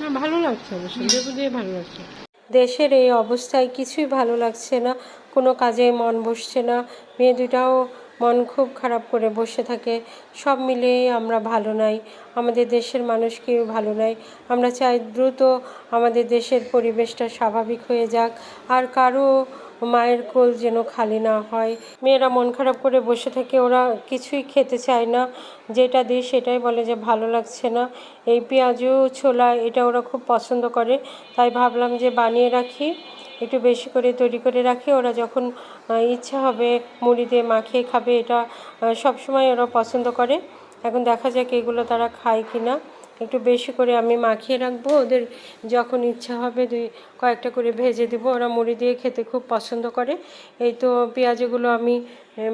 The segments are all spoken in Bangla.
না ভালো লাগছে অবশ্যই লেবু দিয়ে ভালো লাগছে। দেশের এই অবস্থায় কিছুই ভালো লাগছে না কোনো কাজে মন বসছে না মেয়ে দুটাও মন খুব খারাপ করে বসে থাকে সব মিলিয়ে আমরা ভালো নাই আমাদের দেশের মানুষ কেউ ভালো নাই আমরা চাই দ্রুত আমাদের দেশের পরিবেশটা স্বাভাবিক হয়ে যাক আর কারও মায়ের কোল যেন খালি না হয়। মেয়েরা মন খারাপ করে বসে থাকে, ওরা কিছুই খেতে চায় না। যেটা দিই সেটাই বলে যে ভালো লাগছে না। এই পেঁয়াজু ছোলা এটা ওরা খুব পছন্দ করে। তাই ভাবলাম যে বানিয়ে রাখি, একটু বেশি করে তৈরি করে রাখি। ওরা যখন ইচ্ছা হবে মুড়ি দিয়ে মাখিয়ে খাবে, এটা সবসময় ওরা পছন্দ করে। এখন দেখা যাক এগুলো তারা খায় কি না একটু বেশি করে আমি মাখিয়ে রাখব। ওদের যখন ইচ্ছা হবে দুই, কয়েকটা করে ভেজে দেবো। ওরা মুড়ি দিয়ে খেতে খুব পছন্দ করে। এই তো পেঁয়াজগুলো আমি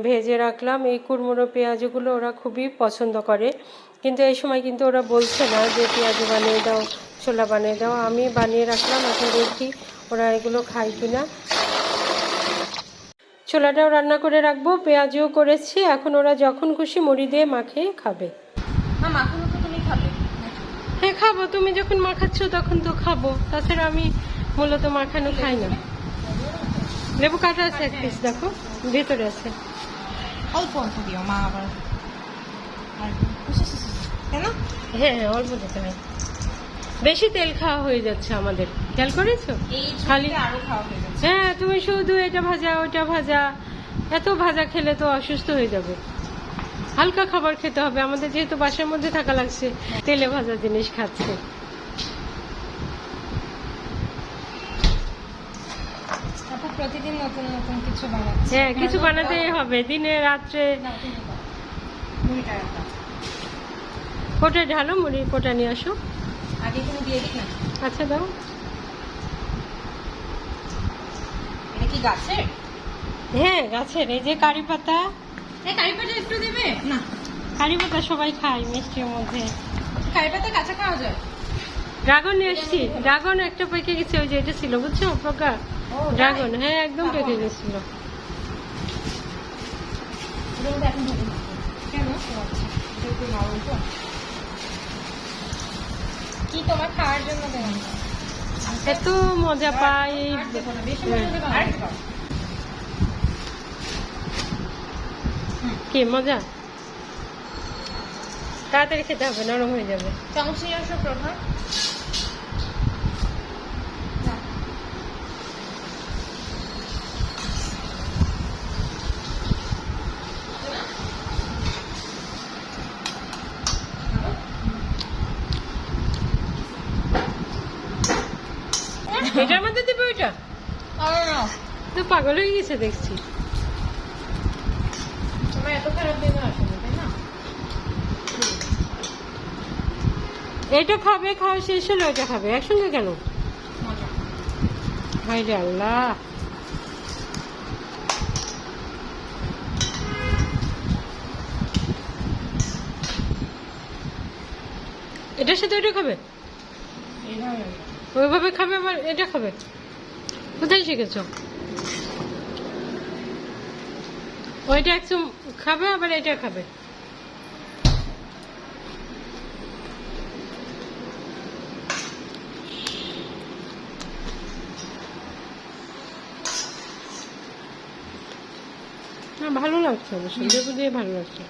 ভেজে রাখলাম। এই কুড়মুড়ো পেঁয়াজগুলো ওরা খুবই পছন্দ করে। কিন্তু এই সময় কিন্তু ওরা বলছে না যে পেঁয়াজ বানিয়ে দাও, ছোলা বানিয়ে দাও। আমি বানিয়ে রাখলাম। এখন দেখি ওরা এগুলো খায় কি না ছোলাটাও রান্না করে রাখব। পেঁয়াজও করেছি। এখন ওরা যখন খুশি মুড়ি দিয়ে মাখিয়ে খাবে। মাখানো তো তুমি খাবে। হ্যাঁ খাব। তুমি যখন মাখাচ্ছ তখন তো খাব। তাছাড়া আমি মূলত মাখানো খাই না। লেবু কাটা আছে এক পিস দেখো। ভেতরে আছে। অল্প অল্প দিও মা আবার। কেন হ্যাঁ হ্যাঁ অল্প দিতে হয়। বেশি তেল খাওয়া হয়ে যাচ্ছে আমাদের। খেয়াল করেছ? খালি- হয়ে হ্যাঁ তুমি শুধু এটা ভাজা ওটা ভাজা। এত ভাজা খেলে তো অসুস্থ হয়ে যাবে। হালকা খাবার খেতে হবে। আমাদের যেহেতু বাসার মধ্যে থাকা লাগছে তেলে ভাজা জিনিস খাচ্ছে। প্রতিদিন নতুন নতুন কিছু বানাচ্ছে। হ্যাঁ কিছু বানাতেই হবে। দিনে রাত্রে। কোটা ঢালো মুড়ি কোটা নিয়ে আসো। আগে তুমি দিয়ে দিক না? আচ্ছা দাও। এটা কি গাছের? হ্যাঁ গাছের। এই যে কারি পাতা এই কারি পাতা একটু দেবে? না কারি পাতা সবাই খায় মিষ্টির মধ্যে। কারি পাতা কাঁচা খাওয়া যায়? ড্রাগন নিয়ে এসছি। ড্রাগন একটা পেকে গেছে ওই যে এটা ছিল বুঝছ পোকা ড্রাগন। হ্যাঁ একদম পেকে গেছিল। আচ্ছা। কি তোমার খাওয়ার জন্য এত মজা পাই এই আর দেবো না, বেশি মজা দেবো না। আর খাও। কি মজা? তাড়াতাড়ি খেতে হবে নরম হয়ে যাবে। চামচ আসো প্রভা। এটার মধ্যে দেবে ওইটা? তো পাগল হয়ে গেছে দেখছি। এত খারাপ দিন আসলে তাই না? এটা খাবে খাওয়া শেষ হলে ওইটা খাবে। একসঙ্গে কেন? হাই রে আল্লাহ। এটার সাথে ওইটা খাবে? ওইভাবে খাবে আবার এটা খাবে? কোথায় শিখেছ? ওইটা একটু খাবে আবার এটা খাবে? না ভালো লাগছে আমার লেবু দিয়ে ভালো লাগছে।